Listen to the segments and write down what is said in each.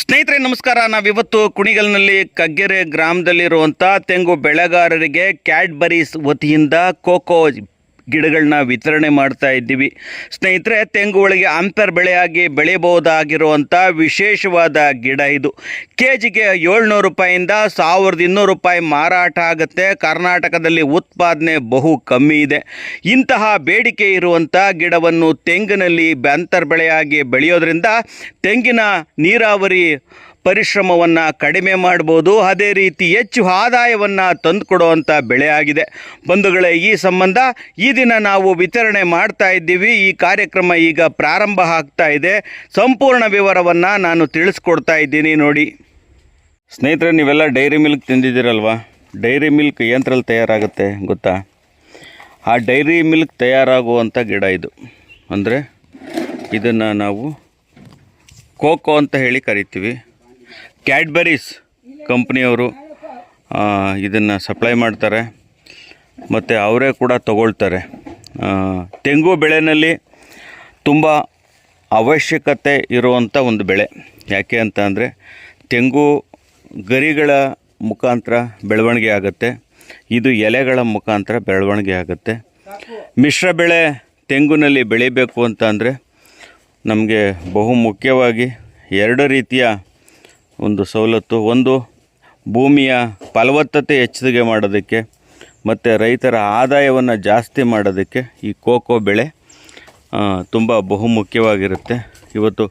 ಸ್ನೇಹಿತರೆ ನಮಸ್ಕಾರ. ನಾವಿವತ್ತು ಕುಣಿಗಲ್ನಲ್ಲಿ ಕಗ್ಗೆರೆ ಗ್ರಾಮದಲ್ಲಿರುವಂಥ ತೆಂಗು ಬೆಳೆಗಾರರಿಗೆ ಕ್ಯಾಡ್ಬರೀಸ್ ವತಿಯಿಂದ ಕೋಕೋ ಗಿಡಗಳನ್ನ ವಿತರಣೆ ಮಾಡ್ತಾ ಇದ್ದೀವಿ. ಸ್ನೇಹಿತರೆ ತೆಂಗು ಒಳಗೆ ಅಂತರ್ ಬೆಳೆಯಾಗಿ ಬೆಳೆಯಬಹುದಾಗಿರುವಂಥ ವಿಶೇಷವಾದ ಗಿಡ ಇದು. ಕೆ ಜಿಗೆ ಏಳ್ನೂರು ರೂಪಾಯಿಂದ ಸಾವಿರದ ಇನ್ನೂರು ರೂಪಾಯಿ ಮಾರಾಟ ಆಗುತ್ತೆ. ಕರ್ನಾಟಕದಲ್ಲಿ ಉತ್ಪಾದನೆ ಬಹು ಕಮ್ಮಿ ಇದೆ. ಇಂತಹ ಬೇಡಿಕೆ ಇರುವಂಥ ಗಿಡವನ್ನು ತೆಂಗಿನಲ್ಲಿ ಅಂತರ್ ಬೆಳೆಯಾಗಿ ಬೆಳೆಯೋದ್ರಿಂದ ತೆಂಗಿನ ನೀರಾವರಿ ಪರಿಶ್ರಮವನ್ನು ಕಡಿಮೆ ಮಾಡ್ಬೋದು. ಅದೇ ರೀತಿ ಹೆಚ್ಚು ಆದಾಯವನ್ನು ತಂದುಕೊಡುವಂಥ ಬೆಳೆ ಆಗಿದೆ ಬಂಧುಗಳೇ, ಈ ಸಂಬಂಧ ಈ ದಿನ ನಾವು ವಿತರಣೆ ಮಾಡ್ತಾ ಇದ್ದೀವಿ. ಈ ಕಾರ್ಯಕ್ರಮ ಈಗ ಪ್ರಾರಂಭ ಆಗ್ತಾ ಇದೆ. ಸಂಪೂರ್ಣ ವಿವರವನ್ನು ನಾನು ತಿಳಿಸ್ಕೊಡ್ತಾ ಇದ್ದೀನಿ ನೋಡಿ. ಸ್ನೇಹಿತರೆ, ನೀವೆಲ್ಲ ಡೈರಿ ಮಿಲ್ಕ್ ತಿಂದಿದ್ದೀರಲ್ವಾ? ಡೈರಿ ಮಿಲ್ಕ್ ಯಂತ್ರಲ್ಲಿ ತಯಾರಾಗುತ್ತೆ, ಗೊತ್ತಾ? ಆ ಡೈರಿ ಮಿಲ್ಕ್ ತಯಾರಾಗುವಂಥ ಗಿಡ ಇದು. ಅಂದರೆ ಇದನ್ನು ನಾವು ಕೋಕೋ ಅಂತ ಹೇಳಿ ಕರಿತೀವಿ. ಕ್ಯಾಡ್ಬರೀಸ್ ಕಂಪ್ನಿಯವರು ಇದನ್ನು ಸಪ್ಲೈ ಮಾಡ್ತಾರೆ. ಮತ್ತು ಅವರೇ ಕೂಡ ತಗೊಳ್ತಾರೆ. ತೆಂಗು ಬೆಳೆನಲ್ಲಿ ತುಂಬ ಅವಶ್ಯಕತೆ ಇರುವಂಥ ಒಂದು ಬೆಳೆ. ಯಾಕೆ ಅಂತ ಅಂದರೆ, ತೆಂಗು ಗರಿಗಳ ಮುಖಾಂತರ ಬೆಳವಣಿಗೆ ಆಗುತ್ತೆ. ಇದು ಎಲೆಗಳ ಮುಖಾಂತರ ಬೆಳವಣಿಗೆ ಆಗುತ್ತೆ. ಮಿಶ್ರ ಬೆಳೆ ತೆಂಗುನಲ್ಲಿ ಬೆಳಿಬೇಕು ಅಂತ ಅಂದರೆ, ನಮಗೆ ಬಹು ಮುಖ್ಯವಾಗಿ ಎರಡು ರೀತಿಯ ಒಂದು ಸವಲತ್ತು. ಒಂದು, ಭೂಮಿಯ ಫಲವತ್ತತೆ ಹೆಚ್ಚಿಗೆ ಮಾಡೋದಕ್ಕೆ ಮತ್ತು ರೈತರ ಆದಾಯವನ್ನು ಜಾಸ್ತಿ ಮಾಡೋದಕ್ಕೆ ಈ ಕೋಕೋ ಬೆಳೆ ತುಂಬ ಬಹುಮುಖ್ಯವಾಗಿರುತ್ತೆ. ಇವತ್ತು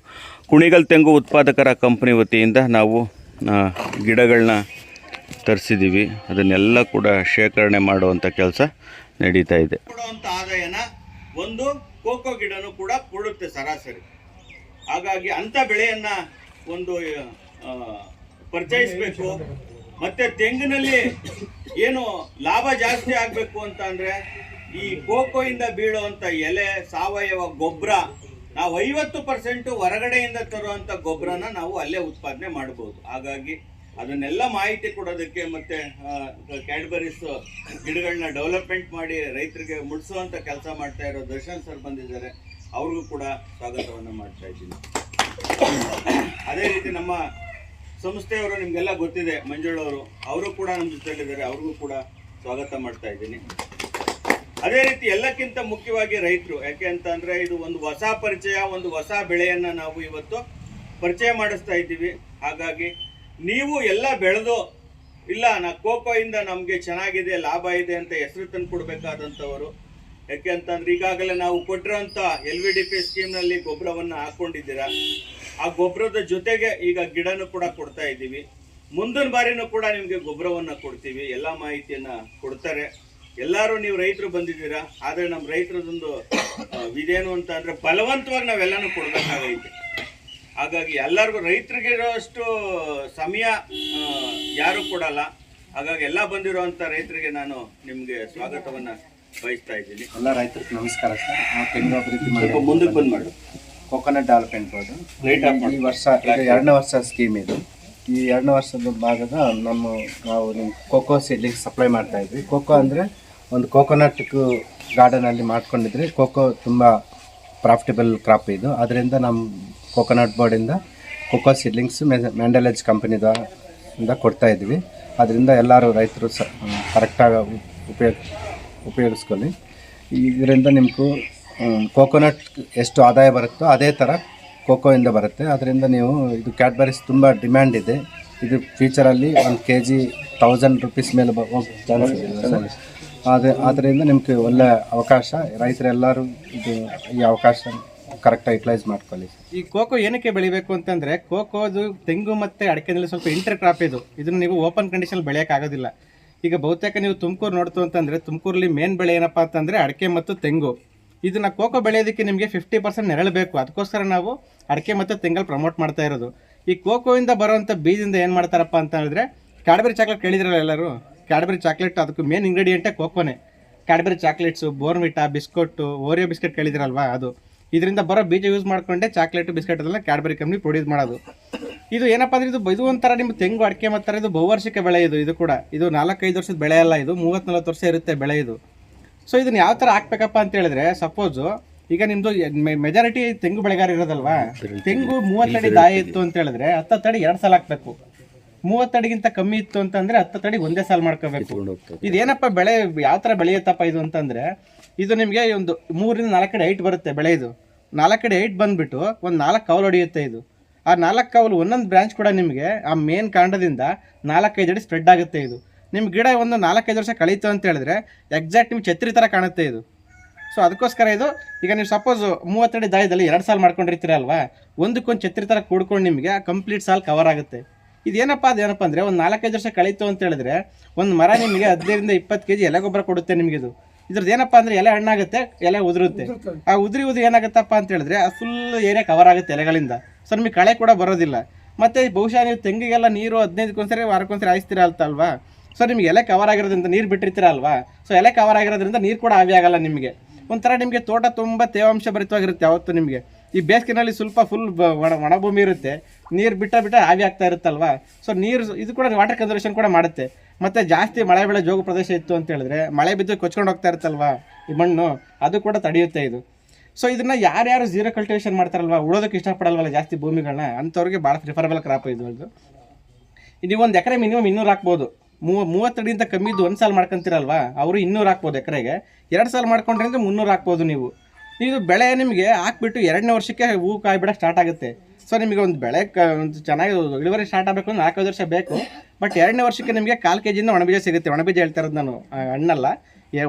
ಕುಣಿಗಲ್ ತೆಂಗು ಉತ್ಪಾದಕರ ಕಂಪ್ನಿ ವತಿಯಿಂದ ನಾವು ಗಿಡಗಳನ್ನ ತರಿಸಿದ್ದೀವಿ ಅದನ್ನೆಲ್ಲ ಕೂಡ ಶೇಖರಣೆ ಮಾಡುವಂಥ ಕೆಲಸ ನಡೀತಾ ಇದೆ. ಆದಾಯನ ಒಂದು ಕೋಕೋ ಗಿಡನೂ ಕೂಡ ಕೊಡುತ್ತೆ ಸರಾಸರಿ. ಹಾಗಾಗಿ ಅಂಥ ಬೆಳೆಯನ್ನು ಒಂದು ಪರಿಚಯಿಸ್ಬೇಕು. ಮತ್ತೆ ತೆಂಗಿನಲ್ಲಿ ಏನು ಲಾಭ ಜಾಸ್ತಿ ಆಗಬೇಕು ಅಂತ ಅಂದ್ರೆ ಈ ಕೋಕೋಯಿಂದ ಇಂದ ಬೀಳುವಂತ ಎಲೆ, ಸಾವಯವ ಗೊಬ್ಬರ, ನಾವು ಐವತ್ತು ಪರ್ಸೆಂಟ್ ಹೊರಗಡೆಯಿಂದ ತರುವಂತ ಗೊಬ್ಬರನ ನಾವು ಅಲ್ಲೇ ಉತ್ಪಾದನೆ ಮಾಡಬಹುದು ಹಾಗಾಗಿ ಅದನ್ನೆಲ್ಲ ಮಾಹಿತಿ ಕೊಡೋದಕ್ಕೆ ಮತ್ತೆ ಕ್ಯಾಡ್ಬರೀಸ್ ಗಿಡಗಳನ್ನ ಡೆವಲಪ್ಮೆಂಟ್ ಮಾಡಿ ರೈತರಿಗೆ ಮುಟ್ಸುವಂತ ಕೆಲಸ ಮಾಡ್ತಾ ಇರೋ ದರ್ಶನ್ ಸರ್ ಬಂದಿದ್ದಾರೆ. ಅವ್ರಿಗೂ ಕೂಡ ಸ್ವಾಗತವನ್ನು ಮಾಡ್ತಾ ಇದ್ದೀನಿ. ಅದೇ ರೀತಿ ನಮ್ಮ ಸಂಸ್ಥೆಯವರು ನಿಮಗೆಲ್ಲ ಗೊತ್ತಿದೆ, ಮಂಜುಳವರು. ಅವರು ಕೂಡ ನಮ್ಮ ಜೊತೆಲಿದ್ದಾರೆ ಅವ್ರಿಗೂ ಕೂಡ ಸ್ವಾಗತ ಮಾಡ್ತಾ ಇದ್ದೀನಿ. ಅದೇ ರೀತಿ ಎಲ್ಲಕ್ಕಿಂತ ಮುಖ್ಯವಾಗಿ ರೈತರು. ಯಾಕೆ ಅಂತ ಇದು ಒಂದು ಹೊಸ ಪರಿಚಯ, ಒಂದು ಹೊಸ ಬೆಳೆಯನ್ನು ನಾವು ಇವತ್ತು ಪರಿಚಯ ಮಾಡಿಸ್ತಾ ಇದ್ದೀವಿ. ಹಾಗಾಗಿ ನೀವು ಎಲ್ಲ ಬೆಳೆದು, ಇಲ್ಲ, ನಾ ಕೋಕೋ ಇಂದ ನಮಗೆ ಚೆನ್ನಾಗಿದೆ, ಲಾಭ ಇದೆ ಅಂತ ಹೆಸರು ತಂದು ಕೊಡ್ಬೇಕಾದಂಥವರು ಯಾಕೆ ಅಂತಂದ್ರೆ ಈಗಾಗಲೇ ನಾವು ಕೊಟ್ಟಿರೋಂಥ ಎಲ್ ವಿ ಡಿ ಪಿ ಸ್ಕೀಮ್ನಲ್ಲಿ ಗೊಬ್ಬರವನ್ನು ಹಾಕೊಂಡಿದ್ದೀರಾ? ಆ ಗೊಬ್ಬರದ ಜೊತೆಗೆ ಈಗ ಗಿಡನೂ ಕೂಡ ಕೊಡ್ತಾ ಇದ್ದೀವಿ. ಮುಂದಿನ ಬಾರಿನೂ ಕೂಡ ನಿಮಗೆ ಗೊಬ್ಬರವನ್ನು ಕೊಡ್ತೀವಿ. ಎಲ್ಲ ಮಾಹಿತಿಯನ್ನ ಕೊಡ್ತಾರೆ. ಎಲ್ಲರೂ ನೀವು ರೈತರು ಬಂದಿದ್ದೀರಾ? ಆದರೆ ನಮ್ಮ ರೈತರದೊಂದು ಇದೇನು ಅಂತ ಅಂದ್ರೆ ಬಲವಂತವಾಗಿ ನಾವೆಲ್ಲನೂ ಕೊಡ್ಬೇಕಾಗೈತೆ. ಹಾಗಾಗಿ ಎಲ್ಲರಿಗೂ ರೈತರಿಗೆ ಇರೋಷ್ಟು ಸಮಯ ಯಾರು ಕೊಡಲ್ಲ. ಹಾಗಾಗಿ ಎಲ್ಲ ಬಂದಿರುವಂತ ರೈತರಿಗೆ ನಾನು ನಿಮಗೆ ಸ್ವಾಗತವನ್ನ ಬಯಸ್ತಾ ಇದ್ದೀನಿ. ಎಲ್ಲ ರೈತರಿಗೆ ನಮಸ್ಕಾರ ಸರ್. ನಾವು ತೆಂಗು ಅಭಿವೃದ್ಧಿ ಸ್ವಲ್ಪ ಮಾಡಿ ಮುಂದಕ್ಕೆ ಬಂದ್ ಮಾಡು. Coconut development board Light off ಮಾಡು. ಈ ವರ್ಷ ಇದು ಎರಡನೇ ವರ್ಷ ಸ್ಕೀಮ್ ಇದು. ಈ ಎರಡನೇ ವರ್ಷದ ಭಾಗದ ನಮ್ಮ ನಾವು ನಿಮ್ಮ ಕೋಕೋ ಸೀಡ್ಲಿಂಗ್ ಸಪ್ಲೈ ಮಾಡ್ತಾ ಇದ್ವಿ. ಕೋಕೋ ಅಂದರೆ ಒಂದು ಕೋಕೋನಟ್ ಗಾರ್ಡನಲ್ಲಿ ಮಾಡ್ಕೊಂಡಿದ್ರೆ ಕೋಕೋ ತುಂಬ ಪ್ರಾಫಿಟಬಲ್ ಕ್ರಾಪ್ ಇದು. ಅದರಿಂದ ನಮ್ಮ ಕೋಕೋನಟ್ ಬೋರ್ಡಿಂದ ಕೋಕೋ ಸೀಡ್ಲಿಂಗ್ಸ್ ಮ್ಯಾಂಡಲೇಜ್ ಕಂಪನಿದ ಇಂದ ಕೊಡ್ತಾ ಇದ್ವಿ. ಅದರಿಂದ ಎಲ್ಲರೂ ರೈತರು ಸ ಕರೆಕ್ಟಾಗಿ ಉಪಯೋಗ ಉಪಯೋಗಿಸ್ಕೊಳ್ಳಿ. ಇದರಿಂದ ನಿಮಗೂ ಕೋಕೋನಟ್ ಎಷ್ಟು ಆದಾಯ ಬರುತ್ತೋ ಅದೇ ಥರ ಕೋಕೋಯಿಂದ ಬರುತ್ತೆ. ಅದರಿಂದ ನೀವು ಇದು ಕ್ಯಾಡ್ಬರೀಸ್ ತುಂಬ ಡಿಮ್ಯಾಂಡ್ ಇದೆ. ಇದು ಫ್ಯೂಚರಲ್ಲಿ ಒಂದು ಕೆ ಜಿ ತೌಸಂಡ್ ರುಪೀಸ್ ಮೇಲೆ ಚಾನ್ಸ್ ಇದೆ. ಸರ್ ಅದೇ ಆದ್ದರಿಂದ ನಿಮಗೆ ಒಳ್ಳೆ ಅವಕಾಶ. ರೈತರೆಲ್ಲರೂ ಇದು ಈ ಅವಕಾಶ ಕರೆಕ್ಟಾಗಿ ಯುಟಿಲೈಸ್ ಮಾಡ್ಕೊಳ್ಳಿ. ಈ ಕೋಕೋ ಏನಕ್ಕೆ ಬೆಳಿಬೇಕು ಅಂತಂದರೆ ಕೋಕೋದು ತೆಂಗು ಮತ್ತು ಅಡಿಕೆನಲ್ಲಿ ಸ್ವಲ್ಪ ಇಂಟರ್ ಕ್ರಾಪ್ ಇದು. ಇದನ್ನು ನೀವು ಓಪನ್ ಕಂಡೀಷನ್ ಬೆಳೆಯಕ್ಕೆ ಆಗೋದಿಲ್ಲ ಈಗ ಬಹುತೇಕ ನೀವು ತುಮಕೂರು ನೋಡ್ತು ಅಂತಂದರೆ ತುಮಕೂರಲ್ಲಿ ಮೇನ್ ಬೆಳೆ ಏನಪ್ಪಾ ಅಂತಂದರೆ ಅಡಿಕೆ ಮತ್ತು ತೆಂಗು. ಇದನ್ನು ಕೋಕೋ ಬೆಳೆಯೋದಕ್ಕೆ ನಿಮಗೆ ಫಿಫ್ಟಿ ಪರ್ಸೆಂಟ್ ನೆರಳು ಬೇಕು. ಅದಕ್ಕೋಸ್ಕರ ನಾವು ಅಡಿಕೆ ಮತ್ತು ತೆಂಗಲ್ಲಿ ಪ್ರಮೋಟ್ ಮಾಡ್ತಾ ಇರೋದು. ಈ ಕೋಕೋಯಿಂದ ಬರುವಂಥ ಬೀಜದಿಂದ ಏನು ಮಾಡ್ತಾರಪ್ಪ ಅಂತ ಹೇಳಿದ್ರೆ ಕ್ಯಾಡ್ಬರಿ ಚಾಕ್ಲೇಟ್ ಕೇಳಿದ್ರಲ್ಲ ಎಲ್ಲರೂ? ಕ್ಯಾಡ್ಬರಿ ಚಾಕ್ಲೇಟ್ ಅದಕ್ಕೆ ಮೇನ್ ಇಂಗ್ರೀಡಿಯೆಂಟೇ ಕೋಕೋನೇ. Cadbury chocolates Bournvita biscuit Oreo biscuit ಕೇಳಿದ್ರಲ್ವಾ ಅದು? ಇದರಿಂದ ಬರೋ ಬೀಜ ಯೂಸ್ ಮಾಡ್ಕೊಂಡೆ ಚಾಕ್ಲೇಟ್ ಬಿಸ್ಕೆಟ್ ಅದೆಲ್ಲ ಕ್ಯಾಡ್ಬರಿ ಕಂಪ್ನಿ ಪ್ರೊಡ್ಯೂಸ್ ಮಾಡೋದು. ಇದು ಏನಪ್ಪ ಅಂದರೆ ಇದು ಇದು ಒಂಥರ ನಿಮ್ಮ ತೆಂಗು ಅಡಿಕೆ ಮಾತ್ರ ಇದು ಬಹುವಾರ್ಷಿಕ ಬೆಳೆ ಇದು ಇದು ಕೂಡ. ಇದು ನಾಲ್ಕೈದು ವರ್ಷದ ಬೆಳೆ ಅಲ್ಲ ಇದು ಮೂವತ್ತು ನಲ್ವತ್ತು ವರ್ಷ ಇರುತ್ತೆ ಬೆಳೆ ಇದು. ಸೊ ಇದನ್ನ ಯಾವ ಥರ ಹಾಕ್ಬೇಕಪ್ಪ ಅಂತ ಹೇಳಿದ್ರೆ ಸಪೋಸು ಈಗ ನಿಮ್ಮದು ಮೆಜಾರಿಟಿ ತೆಂಗು ಬೆಳೆಗಾರ ಇರೋದಲ್ವಾ? ತೆಂಗು ಮೂವತ್ತಡಿ ದಾಯ ಇತ್ತು ಅಂತ ಹೇಳಿದ್ರೆ ಹತ್ತಡಿ ಎರಡು ಸಲ ಹಾಕ್ಬೇಕು. ಮೂವತ್ತಡಿಗಿಂತ ಕಮ್ಮಿ ಇತ್ತು ಅಂತಂದ್ರೆ ಹತ್ತಡಿ ಒಂದೇ ಸಾಲ ಮಾಡ್ಕೋಬೇಕು. ಇದೇನಪ್ಪ ಬೆಳೆ ಯಾವ ಥರ ಬೆಳೆಯುತ್ತಪ್ಪ ಇದು ಅಂತಂದ್ರೆ ಇದು ನಿಮಗೆ ಒಂದು ಮೂರಿಂದ ನಾಲ್ಕಡೆ ಕಡೆ ಹೈಟ್ ಬರುತ್ತೆ ಬೆಳೆ ಇದು ನಾಲ್ಕು ಕಡೆ ಹೈಟ್ ಬಂದ್ಬಿಟ್ಟು ಒಂದು ನಾಲ್ಕು ಕವಲು ಹೊಡೆಯುತ್ತೆ ಇದು. ಆ ನಾಲ್ಕು ಕವಲು ಒಂದೊಂದು ಬ್ರಾಂಚ್ ಕೂಡ ನಿಮಗೆ ಆ ಮೇನ್ ಕಾಂಡದಿಂದ ನಾಲ್ಕೈದು ಅಡಿ ಸ್ಪ್ರೆಡ್ ಆಗುತ್ತೆ ಇದು. ನಿಮ್ಮ ಗಿಡ ಒಂದು ನಾಲ್ಕೈದು ವರ್ಷ ಕಳೀತು ಅಂತ ಹೇಳಿದ್ರೆ ಎಕ್ಸಾಕ್ಟ್ ನಿಮ್ಗೆ ಛತ್ರಿ ಥರ ಕಾಣುತ್ತೆ ಇದು. ಸೊ ಅದಕ್ಕೋಸ್ಕರ ಇದು, ಈಗ ನೀವು ಸಪೋಸ್ ಮೂವತ್ತಡಿ ದಾಯದಲ್ಲಿ ಎರಡು ಸಾಲು ಮಾಡ್ಕೊಂಡಿರ್ತೀರಲ್ವಾ ಒಂದಕ್ಕೊಂದು ಛತ್ರಿ ಥರ ಕೂಡ್ಕೊಂಡು ನಿಮಗೆ ಕಂಪ್ಲೀಟ್ ಸಾಲ್ ಕವರ್ ಆಗುತ್ತೆ. ಇದೇನಪ್ಪ, ಅದೇನಪ್ಪ ಅಂದರೆ ಒಂದು ನಾಲ್ಕೈದು ವರ್ಷ ಕಳೀತು ಅಂತ ಹೇಳಿದ್ರೆ ಒಂದು ಮರ ನಿಮಗೆ ಹದಿನೈದರಿಂದ ಇಪ್ಪತ್ತು ಕೆ ಜಿ ಎಲೆ ಗೊಬ್ಬರ ಕೊಡುತ್ತೆ ನಿಮಗಿದು ಇದ್ರದ್ದು ಏನಪ್ಪ ಅಂದರೆ ಎಲೆ ಹಣ್ಣಾಗುತ್ತೆ ಎಲೆ ಉದುರುತ್ತೆ. ಆ ಉದುರಿ ಉದುರಿ ಏನಾಗುತ್ತಪ್ಪ ಅಂತ ಹೇಳಿದ್ರೆ ಆ ಫುಲ್ ಏರಿಯಾ ಕವರ್ ಆಗುತ್ತೆ ಎಲೆಗಳಿಂದ. ಸೊ ನಿಮಗೆ ಕಳೆ ಕೂಡ ಬರೋದಿಲ್ಲ. ಮತ್ತು ಬಹುಶಃ ನೀವು ತೆಂಗಿಗೆಲ್ಲ ನೀರು ಹದಿನೈದಕ್ಕೊಂದ್ಸರಿ ವಾರಕ್ಕೊಂದ್ಸರಿ ಹಾಯಿಸ್ತೀರ ಅಲ್ವಾ? ಸೊ ನಿಮ್ಗೆ ಎಲೆ ಕವರ್ ಆಗಿರೋದ್ರಿಂದ ನೀರು ಬಿಟ್ಟಿರ್ತೀರಲ್ವಾ ಸೊ ಎಲೆ ಕವರ್ ಆಗಿರೋದ್ರಿಂದ ನೀರು ಕೂಡ ಆವಿ ಆಗಲ್ಲ ನಿಮಗೆ. ಒಂಥರ ನಿಮಗೆ ತೋಟ ತುಂಬ ತೇವಾಂಶ ಭರಿತವಾಗಿರುತ್ತೆ ಯಾವತ್ತು ನಿಮಗೆ. ಈ ಬೇಸಿಗೆನಲ್ಲಿ ಸ್ವಲ್ಪ ಫುಲ್ ಒಣ ಒಣಭೂಮಿ ಇರುತ್ತೆ. ನೀರು ಬಿಟ್ಟ ಬಿಟ್ಟ ಆವಿ ಆಗ್ತಾ ಇರುತ್ತಲ್ವಾ? ಸೊ ನೀರು ಇದು ಕೂಡ ವಾಟರ್ ಕನ್ಸರ್ವೇಷನ್ ಕೂಡ ಮಾಡುತ್ತೆ. ಮತ್ತು ಜಾಸ್ತಿ ಮಳೆ ಬೆಳೆ ಜೋಗು ಪ್ರದೇಶ ಇತ್ತು ಅಂತ ಹೇಳಿದ್ರೆ, ಮಳೆ ಬಿದ್ದು ಕೊಚ್ಕೊಂಡು ಹೋಗ್ತಾ ಇರ್ತಲ್ವಾ ಈ ಮಣ್ಣು, ಅದು ಕೂಡ ತಡೆಯುತ್ತೆ ಇದು. ಸೊ ಇದನ್ನ ಯಾರ್ಯಾರು ಜೀರೋ ಕಲ್ಟಿವೇಷನ್ ಮಾಡ್ತಾರಲ್ವಾ, ಉಳೋದಕ್ಕೆ ಇಷ್ಟಪಡಲ್ವಲ್ಲ ಜಾಸ್ತಿ ಭೂಮಿಗಳನ್ನ ಅಂಥವ್ರಿಗೆ ಭಾಳ ಪ್ರಿಫರಬಲ್ ಕ್ರಾಪ್ ಇದು ಅದು ನೀವು ಒಂದು ಎಕರೆ ಮಿನಿಮಮ್ ಇನ್ನೂರು ಹಾಕ್ಬೋದು. ಮೂವ ಮೂವತ್ತಡಿಯಿಂದ ಕಮ್ಮಿ ಇದ್ದು ಒಂದು ಸಾಲ ಮಾಡ್ಕೊಂತೀರಲ್ವಾ, ಅವರು ಇನ್ನೂರು ಹಾಕ್ಬೋದು ಎಕರೆಗೆ. ಎರಡು ಸಾಲ ಮಾಡ್ಕೊಂಡ್ರೆ ಮುನ್ನೂರು ಹಾಕ್ಬೋದು ನೀವು. ಇದು ಬೆಳೆ ನಿಮಗೆ ಹಾಕ್ಬಿಟ್ಟು ಎರಡನೇ ವರ್ಷಕ್ಕೆ ಹೂ ಕಾಯಿ ಬಿಡೋಕೆ ಸ್ಟಾರ್ಟ್ ಆಗುತ್ತೆ. ಸೊ ನಿಮಗೆ ಒಂದು ಬೆಳೆ ಒಂದು ಚೆನ್ನಾಗಿ ಇಳುವರಿ ಸ್ಟಾರ್ಟ್ ಆಗಬೇಕು ಅಂದ್ರೆ ನಾಲ್ಕೈದು ವರ್ಷ ಬೇಕು. ಬಟ್ ಎರಡನೇ ವರ್ಷಕ್ಕೆ ನಿಮಗೆ ಕಾಲು ಕೆ ಜಿಯಿಂದ ಒಣಬೀಜ ಸಿಗುತ್ತೆ. ಒಣಬೀಜ ಹೇಳ್ತಾ ಇರೋದು ನಾನು ಹಣ್ಣಲ್ಲ.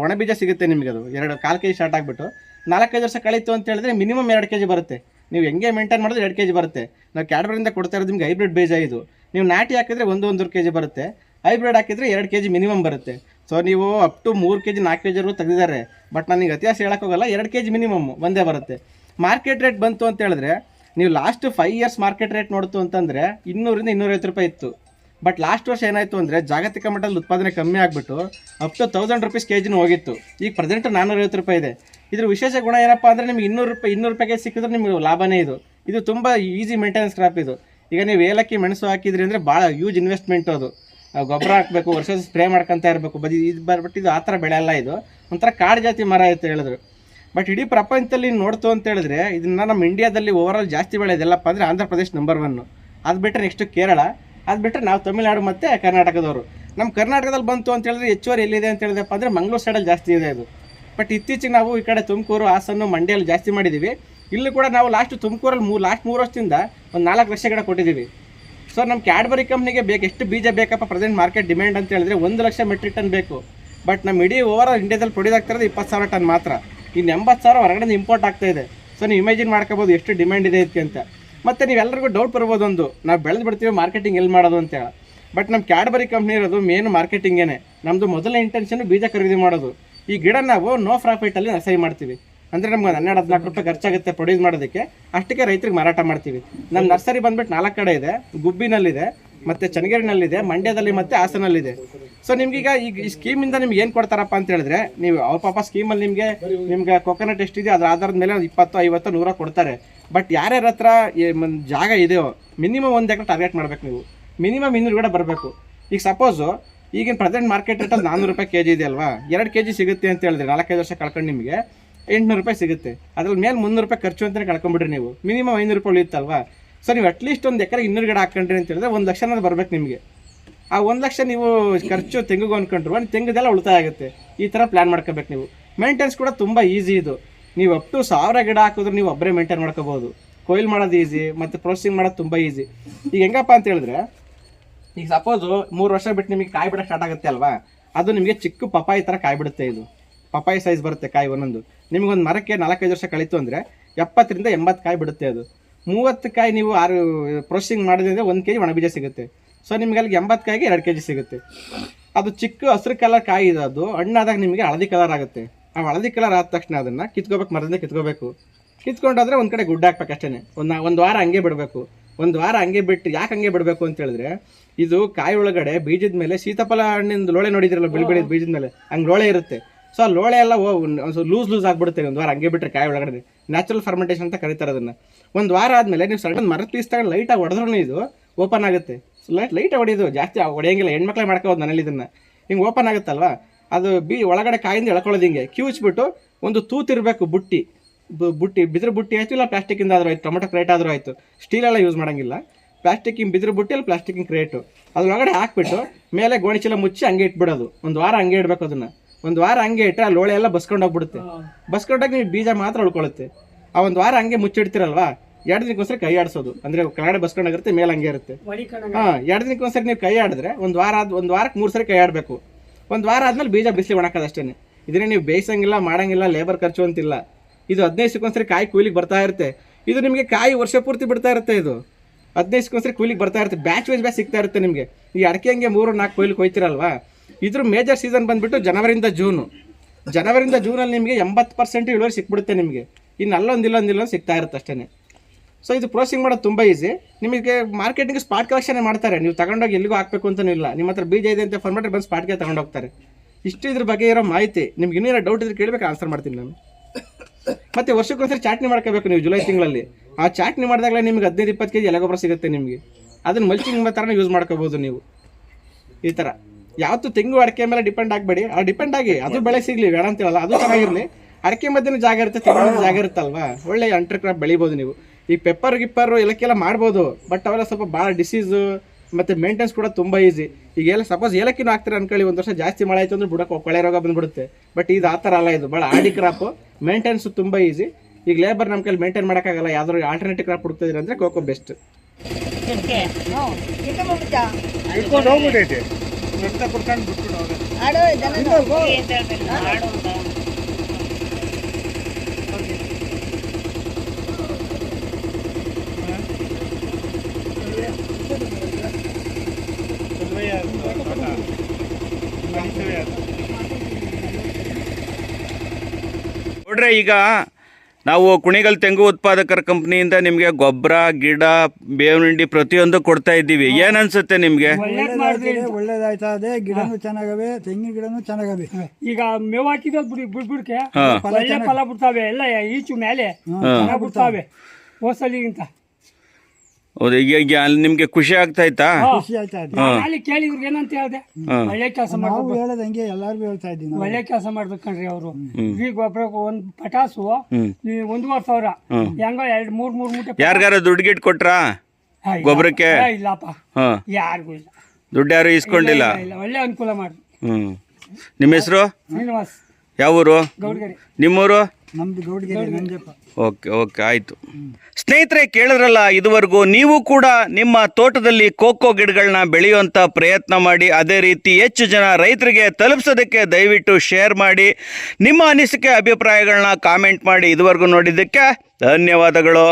ಒಣಬೀಜ ಸಿಗುತ್ತೆ ನಿಮಗೆ ಅದು. ಎರಡು, ಕಾಲು ಕೆ ಜಿ ಸ್ಟಾರ್ಟ್ ಆಗಿಬಿಟ್ಟು. ನಾಲ್ಕೈದು ವರ್ಷ ಕಳೀತು ಅಂತ ಹೇಳಿದ್ರೆ ಮಿನಿಮಮ್ ಎರಡು ಕೆ ಜಿ ಬರುತ್ತೆ. ನೀವು ಹೆಂಗೆ ಮೇಂಟೈನ್ ಮಾಡಿದ್ರೆ ಎರಡು ಕೆ ಜಿ ಬರುತ್ತೆ. ನಾವು ಕ್ಯಾಡ್ಬರಿಂದ ಕೊಡ್ತಾ ಇರೋದು ನಿಮಗೆ ಹೈಬ್ರಿಡ್ ಬೀಜ ಇದು. ನೀವು ನಾಟಿ ಹಾಕಿದ್ರೆ ಒಂದು ಒಂದೂವರೆ ಕೆ ಜಿ ಬರುತ್ತೆ. ಹೈಬ್ರಿಡ್ ಹಾಕಿದ್ರೆ ಎರಡು ಕೆ ಜಿ ಮಿನಿಮಮ್ ಬರುತ್ತೆ. ಸೊ ನೀವು ಅಪ್ ಟು ಮೂರು ಕೆ ಜಿ ನಾಲ್ಕು ಕೆ ಜಿವರೆಗೂ ತೆಗೆದಿದ್ದಾರೆ. ಬಟ್ ನನಗೆ ಅತ್ಯಾಸ ಹೇಳೋಕ್ಕೋಗಲ್ಲ ಎರಡು ಕೆ ಜಿ ಮಿನಿಮಮ್ ಒಂದೇ ಬರುತ್ತೆ. ಮಾರ್ಕೆಟ್ ರೇಟ್ ಬಂತು ಅಂತ ಹೇಳಿದ್ರೆ, ನೀವು last five years market rate ನೋಡ್ತು ಅಂತಂದರೆ ಇನ್ನೂರಿಂದ ಇನ್ನೂರೈವತ್ತು ರೂಪಾಯಿ ಇತ್ತು. ಬಟ್ ಲಾಸ್ಟ್ ವರ್ಷ ಏನಾಯಿತು ಅಂದರೆ, ಜಾಗತಿಕ ಮಟ್ಟದಲ್ಲಿ ಉತ್ಪಾದನೆ ಕಮ್ಮಿ ಆಗಿಬಿಟ್ಟು up to thousand rupees K ಜಿನೂ ಹೋಗಿತ್ತು. ಈಗ ಪ್ರೆಸೆಂಟ್ ನಾನ್ನೂರೈವತ್ತು ರೂಪಾಯಿ ಇದೆ. ಇದ್ರ ವಿಶೇಷ ಗುಣ ಏನಪ್ಪ ಅಂದರೆ, ನಿಮ್ಗೆ ಇನ್ನೂರು ರೂಪಾಯಿ, ಇನ್ನೂರು ರೂಪಾಯಿಗೆ ಸಿಕ್ಕಿದ್ರೆ ನಿಮಗೆ ಲಾಭನೇ ಇದು. ಇದು ತುಂಬ ಈಸಿ ಮೇಂಟೆನೆನ್ಸ್ ಕ್ರಾಪ್ ಇದು. ಈಗ ನೀವು ಏಲಕ್ಕಿ, ಮೆಣಸು ಹಾಕಿದ್ರಿ ಅಂದರೆ ಭಾಳ ಯೂಜ್ ಇನ್ವೆಸ್ಟ್ಮೆಂಟ್ ಅದು. ಗೊಬ್ಬರ ಹಾಕಬೇಕು ವರ್ಷ ಸ್ಪ್ರೇ ಮಾಡ್ಕೊಂತ ಇರಬೇಕು. ಬದಿ ಇದು ಬಟ್ ಇದು ಆ ಥರ ಬೆಳೆ ಅಲ್ಲ ಇದು. ಒಂಥರ ಕಾಡು ಜಾತಿ ಮರ ಅಂತ ಹೇಳಿದ್ರು. ಬಟ್ ಇಡೀ ಪ್ರಪಂಚದಲ್ಲಿ ನೋಡ್ತು ಅಂತ ಹೇಳಿದ್ರೆ ಇದನ್ನ ನಮ್ಮ ಇಂಡಿಯಾದಲ್ಲಿ ಓವರಾಲ್ ಜಾಸ್ತಿ ಬೆಳೆಯೋದೆಲ್ಲಪ್ಪ ಅಂದರೆ ಆಂಧ್ರ ಪ್ರದೇಶ್ ನಂಬರ್ ಒನ್ನು ಅದು ಬಿಟ್ಟರೆ ನೆಕ್ಸ್ಟು ಕೇರಳ, ಅದು ಬಿಟ್ಟರೆ ನಾವು ತಮಿಳ್ನಾಡು ಮತ್ತು ಕರ್ನಾಟಕದವರು. ನಮ್ಮ ಕರ್ನಾಟಕದಲ್ಲಿ ಬಂತು ಅಂತ ಹೇಳಿದ್ರೆ ಹೆಚ್ಚುವರಿ ಎಲ್ಲಿದೆ ಅಂತ ಹೇಳಿದೆಪ್ಪ ಅಂದರೆ ಮಂಗಳೂರು ಸೈಡಲ್ಲಿ ಜಾಸ್ತಿ ಇದೆ ಅದು. ಬಟ್ ಇತ್ತೀಚೆಗೆ ನಾವು ಈ ಕಡೆ ತುಮಕೂರು, ಹಾಸನ್ನು ಮಂಡ್ಯಲ್ಲಿ ಜಾಸ್ತಿ ಮಾಡಿದ್ದೀವಿ ಇಲ್ಲೂ ಕೂಡ ನಾವು ಲಾಸ್ಟ್ ತುಮಕೂರಲ್ಲಿ ಮೂ ಲಾಸ್ಟ್ ಮೂರು ವರ್ಷದಿಂದ ಒಂದು ನಾಲ್ಕು ಲಕ್ಷ ಗಿಡ ಕೊಟ್ಟಿದ್ದೀವಿ ಸೊ ನಮ್ಮ ಕ್ಯಾಡ್ಬರಿ ಕಂಪ್ನಿಗೆ ಬೇಕು. ಎಷ್ಟು ಬೀಜ ಬೇಕಪ್ಪ ಪ್ರೆಸೆಂಟ್ ಮಾರ್ಕೆಟ್ ಡಿಮ್ಯಾಂಡ್ ಅಂತ ಹೇಳಿದ್ರೆ ಒಂದು ಲಕ್ಷ ಮೆಟ್ರಿಕ್ ಟನ್ ಬೇಕು. ಬಟ್ ನಮ್ಮ ಇಡೀ ಓವರ್ ಇಂಡಿಯಾದಲ್ಲಿ ಪ್ರೊಡ್ಯೂಸ್ ಆಗ್ತಿರೋದು ಇಪ್ಪತ್ತು ಸಾವಿರ ಟನ್ ಮಾತ್ರ. ಇನ್ನು ಎಂಬತ್ತು ಸಾವಿರ ಹೊರಗಡೆ ಇಂಪೋರ್ಟ್ ಆಗ್ತಾ ಇದೆ. ಸೊ ನೀವು ಇಮ್ಯಾಜಿನ್ ಮಾಡ್ಕೋಬೋದು ಎಷ್ಟು ಡಿಮ್ಯಾಂಡ್ ಇದೆ ಇದಕ್ಕೆ ಅಂತ. ಮತ್ತು ನೀವೆಲ್ಲರಿಗೂ ಡೌಟ್ ಬರ್ಬೋದು ಒಂದು ನಾವು ಬೆಳೆದು ಬಿಡ್ತೀವಿ ಮಾರ್ಕೆಟಿಂಗ್ ಎಲ್ಲಿ ಮಾಡೋದು ಅಂತೇಳಿ ಬಟ್ ನಮ್ಮ ಕ್ಯಾಡ್ಬರಿ ಕಂಪ್ನಿ ಇರೋದು ಮೇನ್ ಮಾರ್ಕೆಟಿಂಗೇನೆ ನಮ್ಮದು ಮೊದಲ ಇಂಟೆನ್ಷನ್ ಬೀಜ ಖರೀದಿ ಮಾಡೋದು. ಈ ಗಿಡ ನಾವು ನೋ ಪ್ರಾಫಿಟಲ್ಲಿ ನರ್ಸರಿ ಮಾಡ್ತೀವಿ. ಅಂದರೆ ನಮ್ಗೆ ಹನ್ನೆರಡು, ಹದಿನಾಲ್ಕು ರೂಪಾಯಿ ಖರ್ಚಾಗುತ್ತೆ ಪ್ರೊಡ್ಯೂಸ್ ಮಾಡೋದಕ್ಕೆ. ಅಷ್ಟಕ್ಕೆ ರೈತರಿಗೆ ಮಾರಾಟ ಮಾಡ್ತೀವಿ. ನಮ್ಮ ನರ್ಸರಿ ಬಂದ್ಬಿಟ್ಟು ನಾಲ್ಕು ಕಡೆ ಇದೆ. ಗುಬ್ಬಿನಲ್ಲಿದೆ, ಮತ್ತು ಚನ್ನಗಿರಿನಲ್ಲಿದೆ, ಮಂಡ್ಯದಲ್ಲಿ ಮತ್ತು ಹಾಸನಲ್ಲಿದೆ. ಸೊ ನಿಮ್ಗೀಗ ಈಗ ಈ ಸ್ಕೀಮಿಂದ ನಿಮ್ಗೆ ಏನು ಕೊಡ್ತಾರಪ್ಪ ಅಂತ ಹೇಳಿದ್ರೆ, ನೀವು ಅವ್ರ ಪಾಪ ಸ್ಕೀಮಲ್ಲಿ ನಿಮಗೆ, ನಿಮ್ಗೆ ಕೊಕೊನಟ್ ಎಷ್ಟಿದೆ ಅದ್ರ ಆಧಾರದ ಮೇಲೆ ಇಪ್ಪತ್ತು, ಐವತ್ತು, ನೂರ ಕೊಡ್ತಾರೆ. ಬಟ್ ಯಾರ್ಯಾರ ಹತ್ರ ಜಾಗ ಇದೆಯೋ ಮಿನಿಮಮ್ ಒಂದು ಎಕರೆ ಟಾರ್ಗೆಟ್ ಮಾಡ್ಬೇಕು ನೀವು. ಮಿನಿಮಮ್ ಇನ್ನೂರು ಕೂಡ ಬರಬೇಕು. ಈಗ ಸಪೋಸು ಈಗಿನ ಪ್ರೆಸೆಂಟ್ ಮಾರ್ಕೆಟ್ ರೇಟಲ್ಲಿ ನಾನ್ನೂರು ರೂಪಾಯಿ ಕೆ ಜಿ ಇದೆ ಅಲ್ವಾ ಎರಡು ಕೆ ಜಿ ಸಿಗುತ್ತೆ ಅಂತ ಹೇಳಿದ್ರೆ ನಾಲ್ಕೈದು ವರ್ಷ ಕಳ್ಕೊಂಡು ನಿಮಗೆ. ಎಂಟುನೂರು ರೂಪಾಯಿ ಸಿಗುತ್ತೆ. ಅದ್ರಲ್ಲಿ ಮೇಲೆ ಮುನ್ನೂರು ರೂಪಾಯಿ ಖರ್ಚು ಅಂತಲೇ ಕಳ್ಕೊಂಬಿಡ್ರಿ ನೀವು. ಮಿನಿಮಮ್ ಐನೂರು ರೂಪಾಯಿ ಉಳಿಯುತ್ತಲ್ವಾ? ಸೊ ನೀವು ಅಟ್ಲೀಸ್ಟ್ ಒಂದು ಎಕರೆ ಇನ್ನೂರು ಗಿಡ ಹಾಕೊಂಡ್ರಿ ಅಂತ ಹೇಳಿದ್ರೆ ಒಂದು ಲಕ್ಷನಾದ್ರು ಬರಬೇಕು ನಿಮಗೆ. ಆ ಒಂದು ಲಕ್ಷ ನೀವು ಖರ್ಚು ತೆಂಗಿಗೆ ಅಂದ್ಕೊಂಡ್ರು ಒಂದು ತೆಂಗದೆಲ್ಲ ಉಳಿತಾಯ ಆಗುತ್ತೆ. ಈ ಥರ ಪ್ಲ್ಯಾನ್ ಮಾಡ್ಕೋಬೇಕು ನೀವು. ಮೇಂಟೆನ್ಸ್ ಕೂಡ ತುಂಬ ಈಸಿ ಇದು. ನೀವು ಅಪ್ ಟು ಸಾವಿರ ಗಿಡ ಹಾಕಿದ್ರೆ ನೀವು ಒಬ್ಬರೇ ಮೇಂಟೈನ್ ಮಾಡ್ಕೋಬೋದು. ಕೊಯ್ಲು ಮಾಡೋದು ಈಸಿ ಮತ್ತು ಪ್ರೊಸೆಸಿಂಗ್ ಮಾಡೋದು ತುಂಬ ಈಸಿ ಈಗ ಹೆಂಗಪ್ಪ ಅಂತ ಹೇಳಿದ್ರೆ, ಈಗ ಸಪೋಸು ಮೂರು ವರ್ಷ ಬಿಟ್ಟು ನಿಮಗೆ ಕಾಯಿ ಬಿಡೋಕೆ ಸ್ಟಾರ್ಟ್ ಆಗುತ್ತೆ ಅಲ್ವಾ? ಅದು ನಿಮಗೆ ಚಿಕ್ಕ ಪಪಾಯಿ ಥರ ಕಾಯಿ ಬಿಡುತ್ತೆ ಇದು. ಪಪಾಯಿ ಸೈಜ್ ಬರುತ್ತೆ ಕಾಯಿ ಒಂದೊಂದು. ನಿಮಗೊಂದು ಮರಕ್ಕೆ ನಾಲ್ಕೈದು ವರ್ಷ ಕಳೀತು ಅಂದರೆ ಎಪ್ಪತ್ತರಿಂದ ಎಂಬತ್ತು ಕಾಯಿ ಬಿಡುತ್ತೆ ಅದು. ಮೂವತ್ತು ಕಾಯಿ ನೀವು ಆರು ಪ್ರೊಸೆಸಿಂಗ್ ಮಾಡಿದ್ರೆ ಒಂದು ಕೆ ಜಿ ಒಣಬೀಜ ಸಿಗುತ್ತೆ. ಸೊ ನಿಮಗೆ ಅಲ್ಲಿಗೆ ಎಂಬತ್ತು ಕಾಯಿಗೆ ಎರಡು ಕೆ ಜಿ ಸಿಗುತ್ತೆ. ಅದು ಚಿಕ್ಕ ಹಸಿರು ಕಲರ್ ಕಾಯಿ ಇದೆ ಅದು, ಹಣ್ಣಾದಾಗ ನಿಮಗೆ ಹಳದಿ ಕಲರ್ ಆಗುತ್ತೆ. ಆ ಹಳದಿ ಕಲರ್ ಆದ ತಕ್ಷಣ ಅದನ್ನು ಕಿತ್ಕೋಬೇಕು, ಮರದಿಂದ ಕಿತ್ಕೋಬೇಕು. ಕಿತ್ಕೊಂಡಾದ್ರೆ ಒಂದು ಕಡೆ ಗುಡ್ಡ ಹಾಕ್ಬೇಕು ಅಷ್ಟೇ ಒಂದು ಒಂದು ವಾರ ಹಂಗೆ ಬಿಡಬೇಕು. ಒಂದು ವಾರ ಹಂಗೆ ಬಿಟ್ಟು ಯಾಕೆ ಹಂಗೆ ಬಿಡಬೇಕು ಅಂತ ಹೇಳಿದ್ರೆ, ಇದು ಕಾಯಿ ಒಳಗಡೆ ಬೀಜದ ಮೇಲೆ ಸೀತಾಫಲ ಹಣ್ಣಿಂದ ಲೋಳೆ ನೋಡಿದಿರಲ್ಲ ಬಿಳಿ ಬಿಳಿ ಬೀಜದ ಮೇಲೆ, ಹಂಗೆ ಲೋಳೆ ಇರುತ್ತೆ. ಸೊ ಆ ಲೋಳೆ ಎಲ್ಲ ಲೂಸ್ ಲೂಸ್ ಆಗಿಬಿಡುತ್ತೆ ಒಂದು ವಾರ. ಹಂಗೆ ಬಿಟ್ಟರೆ ಕಾಯಿ ಒಳಗಡೆ. ನ್ಯಾಚುರಲ್ ಫರ್ಮೆಂಟೇಷನ್ ಅಂತ ಕರೀತಾರೆ ಅದನ್ನು. ಒಂದು ವಾರ ಆದಮೇಲೆ ನೀವು ಸಡನ್ ಮರದ ಪೀಸ್ ತಗೊಂಡು ಲೈಟಾಗಿ ಹೊಡೆದ್ರೂ ಇದು ಓಪನ್ ಆಗುತ್ತೆ. ಲೈಟ್ ಲೈಟಾಗಿ ಹೊಡೆಯೋದು ಜಾಸ್ತಿ ಹೊಡೆಯಂಗಿಲ್ಲ. ಹೆಣ್ಮಕ್ಳೇ ಮಾಡ್ಕೋಬೋದು ಮನೇಲಿ ಇದನ್ನು. ಹಿಂಗೆ ಓಪನ್ ಆಗುತ್ತಲ್ವಾ? ಅದು ಬಿ ಒಳಗಡೆ ಕಾಯಿಂದ ಎಳ್ಕೊಳ್ಳೋದು ಹಿಂಗೆ. ಕಿವುಚ್ಬಿಟ್ಟು ಒಂದು ತೂತಿರಬೇಕು ಬುಟ್ಟಿ. ಬುಟ್ಟಿ ಬಿದಿರು ಬುಟ್ಟಿ ಆಯಿತು ಇಲ್ಲ ಪ್ಲಾಸ್ಟಿಕ್ಕಿಂದ ಆದರೂ ಆಯಿತು. ಟೊಮೆಟೊ ಕ್ರೇಟ್ ಆದರೂ ಆಯಿತು. ಸ್ಟೀಲ್ ಎಲ್ಲ ಯೂಸ್ ಮಾಡೋಂಗಿಲ್ಲ. ಪ್ಲಾಸ್ಟಿಕ್ ಬಿದಿರು ಬುಟ್ಟಿ ಅಲ್ಲಿ ಪ್ಲಾಸ್ಟಿಕ್ ಕ್ರೇಟು ಅದ್ರೊಳಗಡೆ ಹಾಕ್ಬಿಟ್ಟು ಮೇಲೆ ಗೋಣಿಚೀಲ ಮುಚ್ಚಿ ಹಂಗೆ ಇಟ್ಬಿಡೋದು. ಒಂದು ವಾರ ಹಂಗೆ ಇಡಬೇಕು ಅದನ್ನ. ಒಂದು ವಾರ ಹಂಗೆ ಇಟ್ಟರೆ ಅಲ್ಲಿ ಲೋಳೆ ಎಲ್ಲ ಬಸ್ಕೊಂಡು ಹೋಗ್ಬಿಡುತ್ತೆ. ಬಸ್ಕೊಂಡಾಗ ನೀವು ಬೀಜ ಮಾತ್ರ ಉಳ್ಕೊಳ್ಳುತ್ತೆ ಆ ಒಂದು ವಾರ ಹಂಗೆ ಮುಚ್ಚಿಡ್ತೀರಲ್ವಾ? ಎರಡು ದಿನಕ್ಕೊಂದ್ಸರಿ ಕೈ ಆಡಿಸೋದು. ಅಂದ್ರೆ ಕೆಳಗಡೆ ಬಸ್ಕೊಂಡಾಗಿರುತ್ತೆ ಮೇಲೆ ಹಂಗೆ ಇರುತ್ತೆ. ಹಾಂ ಎರಡು ದಿನಕ್ಕೊಂದ್ಸರಿ ನೀವು ಕೈ ಆಡಿದ್ರೆ ಒಂದು ವಾರ ಒಂದ್ ಒಂದು ವಾರಕ್ಕೆ ಮೂರು ಸರಿ ಕೈ ಆಡಬೇಕು. ಒಂದು ವಾರ ಆದ್ಮೇಲೆ ಬೀಜ ಬಿಸಿ ಒಣಕೋದಷ್ಟೇ ಇದನ್ನೇ ನೀವು ಬೇಯಿಸಂಗಿಲ್ಲ ಮಾಡಂಗಿಲ್ಲ ಲೇಬರ್ ಖರ್ಚು ಅಂತಿಲ್ಲ. ಇದು ಹದಿನೈದು ಸಿಕ್ಕೊಂದ್ಸರಿ ಕಾಯಿ ಕೂಲಿಗೆ ಬರ್ತಾ ಇರುತ್ತೆ. ಇದು ನಿಮಗೆ ಕಾಯಿ ವರ್ಷ ಪೂರ್ತಿ ಬಿಡ್ತಾ ಇರುತ್ತೆ ಇದು. ಹದಿನೈದು ಸಿಕ್ಕೊಂದ್ಸರಿ ಕೂಲಿಗೆ ಬರ್ತಾ ಇರುತ್ತೆ. ಬ್ಯಾಚ್ ವೈಸ್ ಬ್ಯಾಚ್ ಸಿಗ್ತಾ ಇರುತ್ತೆ ನಿಮಗೆ. ಈ ಅಡಿಕೆ ಹಂಗೆ ಮೂರು ನಾಲ್ಕು ಕೊಯ್ಲಿಗೆ ಹೋಯ್ತಿರಲ್ವಾ ಇದ್ರ ಮೇಜರ್ ಸೀಸನ್ ಬಂದ್ಬಿಟ್ಟು ಜನವರಿಂದ ಜೂನು ಜನವರಿಂದ ಜೂನಲ್ಲಿ ನಿಮಗೆ ಎಂಬತ್ತು ಪರ್ಸೆಂಟ್ ಇಳುವರಿ ಸಿಕ್ಬಿಡುತ್ತೆ ನಿಮಗೆ. ಇನ್ನು ಅಲ್ಲೊಂದು ಇಲ್ಲೊಂದು ಇಲ್ಲೊಂದು ಸಿಗ್ತಾ ಇರುತ್ತೆ ಅಷ್ಟೇ ಸೊ ಇದು ಪ್ರೋಸೆಸಿಂಗ್ ಮಾಡೋದು ತುಂಬ ಈಸಿ ನಿಮಗೆ ಮಾರ್ಕೆಟಿಂಗ್ ಸ್ಪಾಟ್ ಕಲೆಕ್ಷನ್ ಮಾಡ್ತಾರೆ. ನೀವು ತಗೊಂಡೋಗಿ ಎಲ್ಲಿಗೂ ಹಾಕಬೇಕು ಅಂತಲೂ ಇಲ್ಲ. ನಿಮ್ಮ ಹತ್ರ ಬೀಜ ಇದೆ ಅಂತ ಫೋನ್ ಮಾಡಿ ಬಂದು ಸ್ಪಾಟ್ಗೆ ತಗೊಂಡೋಗ್ತಾರೆ. ಇಷ್ಟು ಇದ್ರ ಬಗ್ಗೆ ಇರೋ ಮಾಹಿತಿ, ನಿಮ್ಗೆ ಇನ್ನೇನೋ ಡೌಟ್ ಇದ್ರೆ ಕೇಳಬೇಕು ಆನ್ಸರ್ ಮಾಡ್ತೀನಿ ನಾನು. ಮತ್ತೆ ವರ್ಷಕ್ಕೊಂದ್ಸರಿ ಚಾಟ್ನಿ ಮಾಡ್ಕೋಬೇಕು ನೀವು ಜುಲೈ ತಿಂಗಳಲ್ಲಿ. ಆ ಚಾಟ್ನಿ ಮಾಡಿದಾಗಲೇ ನಿಮ್ಗೆ ಹದಿನೈದು, ಇಪ್ಪತ್ತು ಕೆ ಜಿ ಎಲೆಗೊಬ್ಬರ ಸಿಗುತ್ತೆ ನಿಮಗೆ. ಅದನ್ನು ಮಲ್ಚಿಂಗ್ ಥರನೇ ಯೂಸ್ ಮಾಡ್ಕೋಬೋದು ನೀವು. ಈ ಥರ. ಯಾವತ್ತು ತೆಂಗು ಅಡಿಕೆ ಮೇಲೆ ಡಿಪೆಂಡ್ ಆಗಬೇಡಿ. ಆ ಡಿಪೆಂಡ್ ಆಗಿ ಅದು ಬೆಳೆ ಸಿಗ್ಲಿ ಬೇಡ ಅಂತೀವಲ್ಲ ಅದು ಚೆನ್ನಾಗಿರ್ಲಿ. ಅಡಿಕೆ ಮಧ್ಯೆ ಜಾಗ ಇರುತ್ತೆ ತೆಂಗಿನ ಮಧ್ಯೆ ಜಾಗ ಇರುತ್ತಲ್ವಾ? ಒಳ್ಳೆ ಅಂಟರ್ ಕ್ರಾಪ್ ಬೆಳಿಬೋದು ನೀವು. ಈ ಪೆಪ್ಪರ್ ಗಿಪ್ಪರ್ ಎಲ್ಲಕ್ಕೆಲ್ಲ ಮಾಡ್ಬೋದು ಬಟ್ ಅವೆಲ್ಲ ಸ್ವಲ್ಪ ಭಾಳ ಡಿಸೀಸು ಮತ್ತೆ ಮೇಂಟೆನ್ಸ್ ಕೂಡ ತುಂಬ ಈಸಿ ಈಗ ಎಲ್ಲ ಸಪೋಸ್ ಏಲಕ್ಕಿನೂ ಹಾಕ್ತಾರೆ ಅನ್ಕೊಳ್ಳಿ ಒಂದು ವರ್ಷ ಜಾಸ್ತಿ ಮಳೆ ಆಯ್ತು ಅಂದ್ರೆ ಬುಡಕ್ಕೆ ಕೊಳೆ ರೋಗ ಬಂದ್ಬಿಡುತ್ತೆ. ಬಟ್ ಇದು ಆ ಥರ ಅಲ್ಲ ಇದು ಭಾಳ ಆಡಿ ಕ್ರಾಪು ಮೇಂಟೆನ್ಸ್ ತುಂಬ ಈಸಿ ಈಗ ಲೇಬರ್ ನಮ್ಮ ಕೈಲಿ ಮೇಂಟೈನ್ ಮಾಡೋಕ್ಕಾಗಲ್ಲ ಯಾವ್ದಾದ್ರು ಆಲ್ಟರ್ನೇಟಿವ್ ಕ್ರಾಪ್ ಹುಡುಕ್ತಿದ್ರೆ ಅಂದರೆ ಕೋಕೋ ಬೆಸ್ಟ್ ಇಟ್ಕೊಂಡು ಹೋಗ್ಬಿಟ್ಟೈತೆ ಆಡೋ ನೋಡ್ರೆ ಈಗ ನಾವು ಕುಣಿಗಲ್ ತೆಂಗು ಉತ್ಪಾದಕರ ಕಂಪ್ನಿಯಿಂದ ನಿಮಗೆ ಗೊಬ್ಬರ ಗಿಡ ಬೇವಿನಿಂಡಿ ಪ್ರತಿಯೊಂದು ಕೊಡ್ತಾ ಇದ್ದೀವಿ. ಏನ್ ಅನ್ಸುತ್ತೆ ನಿಮ್ಗೆ? ಒಳ್ಳೇದಾಯ್ತಾ ಇದೆ ಗಿಡನೂ ಚೆನ್ನಾಗವೆ ತೆಂಗಿನ ಗಿಡನು ಚೆನ್ನಾಗವೆ. ಈಗ ಮೇವು ಹಾಕಿದ್ರೆ ಬಿಡಿ ಬಿಡ್ಬಿಡ್ಕೆ ಫಲ ಬಿಡ್ತಾವೆ. ಎಲ್ಲ ಈಚು ಮೇಲೆ ಬಿಡ್ತಾವೆ. ಹೋಸಲಿಗಿಂತ ಹೌದು ಈಗ ಈಗ ಅಲ್ಲಿ ನಿಮ್ಗೆ ಖುಷಿ ಆಗ್ತಾಯ್ತಾ ಖುಷಿ ಆಯ್ತಾ ಇದೆ. ಅಲ್ಲಿ ಕೇಳಿದ್ರಿಗೆ ಏನಂತ ಹೇಳ್ದೆ? ಒಳ್ಳೆ ಕೆಲಸ ನಾವು ಮಾಡ್ಬೇಕು. ಹೇಳದಂಗೆ ಹಂಗೆ ಎಲ್ಲಾರ್ಗು ಹೇಳ್ತಾ ಇದ್ದೀನಿ ನಾವು. ಒಳ್ಳೆ ಕೆಲಸ ಮಾಡ್ಬೇಕನ್ರಿ ಅವರು. ಈಗ ಗೊಬ್ಬರ ಒಂದ್ ಪಟಾಸು. ನೀವು ಒಂದೂವರೆ ಸಾವಿರ. ಹೆಂಗೋ ಎರಡ್ ಮೂರ್ ಮೂರ್ ಮೂಟೆ ಯಾರಿಗಾರ ದುಡ್ಡು ಗಿಡ್ ಕೊಟ್ರಾ? ಹಾ, ಇಲ್ಲ. ಹಾ, ಇಲ್ಲಪ್ಪ. ಹಾ. ಯಾರಿಗೂ ಇಲ್ಲ. ದುಡ್ಡು ಯಾರು ಇಸ್ಕೊಂಡಿಲ್ಲ ಇಲ್ಲ, ಇಲ್ಲ ಒಳ್ಳೆ ಅನುಕೂಲ ಮಾಡಿ ಹ್ಮ್. ನಿಮ್ಮ ಹೆಸರು? ಶ್ರೀನಿವಾಸ್. ಯಾವ ಊರು ಗೌಡ್ಗೆರೆ. ನಿಮ್ಮೂರು? ಓಕೆ ಓಕೆ, ಆಯಿತು. ಸ್ನೇಹಿತರೆ, ಕೇಳಿದ್ರಲ್ಲ, ಇದುವರೆಗೂ ನೀವು ಕೂಡ ನಿಮ್ಮ ತೋಟದಲ್ಲಿ ಕೋಕೋ ಗಿಡಗಳನ್ನ ಬೆಳೆಯುವಂಥ ಪ್ರಯತ್ನ ಮಾಡಿ, ಅದೇ ರೀತಿ ಹೆಚ್ಚು ಜನ ರೈತರಿಗೆ ತಲುಪಿಸೋದಕ್ಕೆ ದಯವಿಟ್ಟು ಶೇರ್ ಮಾಡಿ, ನಿಮ್ಮ ಅನಿಸಿಕೆ ಅಭಿಪ್ರಾಯಗಳನ್ನ ಕಾಮೆಂಟ್ ಮಾಡಿ ಇದುವರೆಗೂ ನೋಡಿದ್ದಕ್ಕೆ ಧನ್ಯವಾದಗಳು.